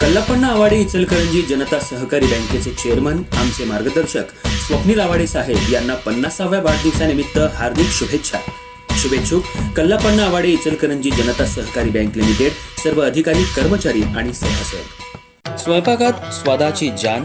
कल्लापण्णा आवाडे इचलकरंजी जनता सहकारी बँकेचे चेअरमन आमचे मार्गदर्शक स्वप्नील आवाडे साहेब यांना पन्नासाव्या वाढदिवसानिमित्त हार्दिक शुभेच्छा. शुभेच्छुक कल्लापण्णा आवाडे इचलकरंजी जनता सहकारी बँक लिमिटेड सर्व अधिकारी कर्मचारी आणि सभासद. स्वयंपाकात स्वादाची जान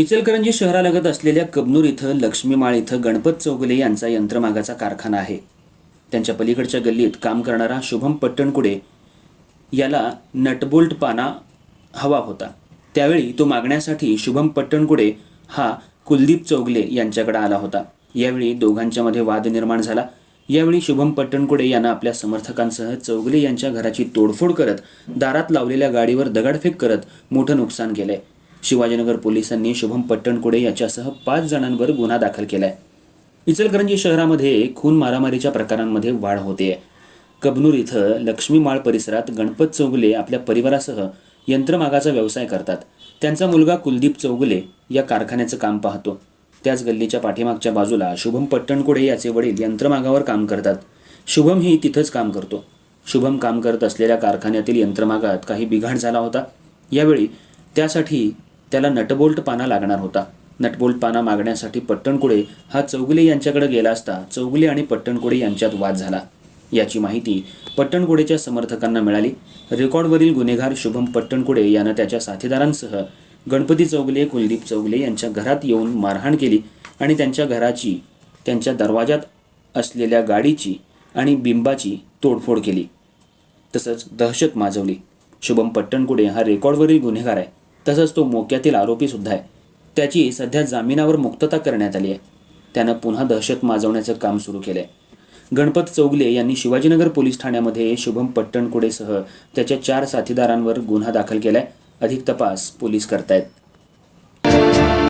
इचलकरंजी शहरालगत असलेल्या कबनूर इथं लक्ष्मीमाळ इथं गणपत चौगुले यांचा यंत्रमागाचा कारखाना आहे. त्यांच्या पलीकडच्या गल्लीत काम करणारा शुभम पट्टणकुडे याला नटबोल्ट पाना हवा होता. त्यावेळी तो मागण्यासाठी शुभम पट्टणकुडे हा कुलदीप चौगले यांच्याकडे आला होता. यावेळी दोघांच्यामध्ये वाद निर्माण झाला. यावेळी शुभम पट्टणकुडे यांना आपल्या समर्थकांसह चौगले यांच्या घराची तोडफोड करत दारात लावलेल्या गाडीवर दगडफेक करत मोठं नुकसान केलंय. शिवाजीनगर पोलिसांनी शुभम पट्टणकुडे याच्यासह पाच जणांवर गुन्हा दाखल केलाय. इचलकरंजी शहरामध्ये खून मारामारीच्या प्रकारांमध्ये वाढ होते. कबनूर इथं लक्ष्मीमाळ परिसरात गणपत चौगुले आपल्या परिवारासह यंत्रमागाचा व्यवसाय करतात. त्यांचा मुलगा कुलदीप चौगुले या कारखान्याचं काम पाहतो. त्याच गल्लीच्या पाठीमागच्या बाजूला शुभम पट्टणकुडे याचे वडील यंत्रमागावर काम करतात. शुभम ही तिथंच काम करतो. शुभम काम करत असलेल्या कारखान्यातील यंत्रमागात काही बिघाड झाला होता. यावेळी त्यासाठी त्याला नटबोल्ट पाना लागणार होता. नटबोल्ट पाना मागण्यासाठी पट्टणकुडे हा चौगुले यांच्याकडे गेला असता चौगुले आणि पट्टणकुडे यांच्यात वाद झाला. याची माहिती पट्टणकुडेच्या समर्थकांना मिळाली. रेकॉर्डवरील गुन्हेगार शुभम पट्टणकुडे यानं त्याच्या साथीदारांसह गणपती चौगले कुलदीप चौगले यांच्या घरात येऊन मारहाण केली आणि त्यांच्या घराची त्यांच्या दरवाजात असलेल्या गाडीची आणि बिंबाची तोडफोड केली. तसंच दहशत माजवली. शुभम पट्टणकुडे हा रेकॉर्डवरील गुन्हेगार आहे. तसंच तो मोक्यातील आरोपी सुद्धा आहे. त्याची सध्या जामिनावर मुक्तता करण्यात आली आहे. त्यानं पुन्हा दहशत माजवण्याचं काम सुरू केलंय. गणपत चौगले यांनी शिवाजीनगर पोलीस ठाण्यामध्ये शुभम पट्टणकुडेसह त्याच्या चार साथीदारांवर गुन्हा दाखल केलाय. अधिक तपास पोलीस करतायत.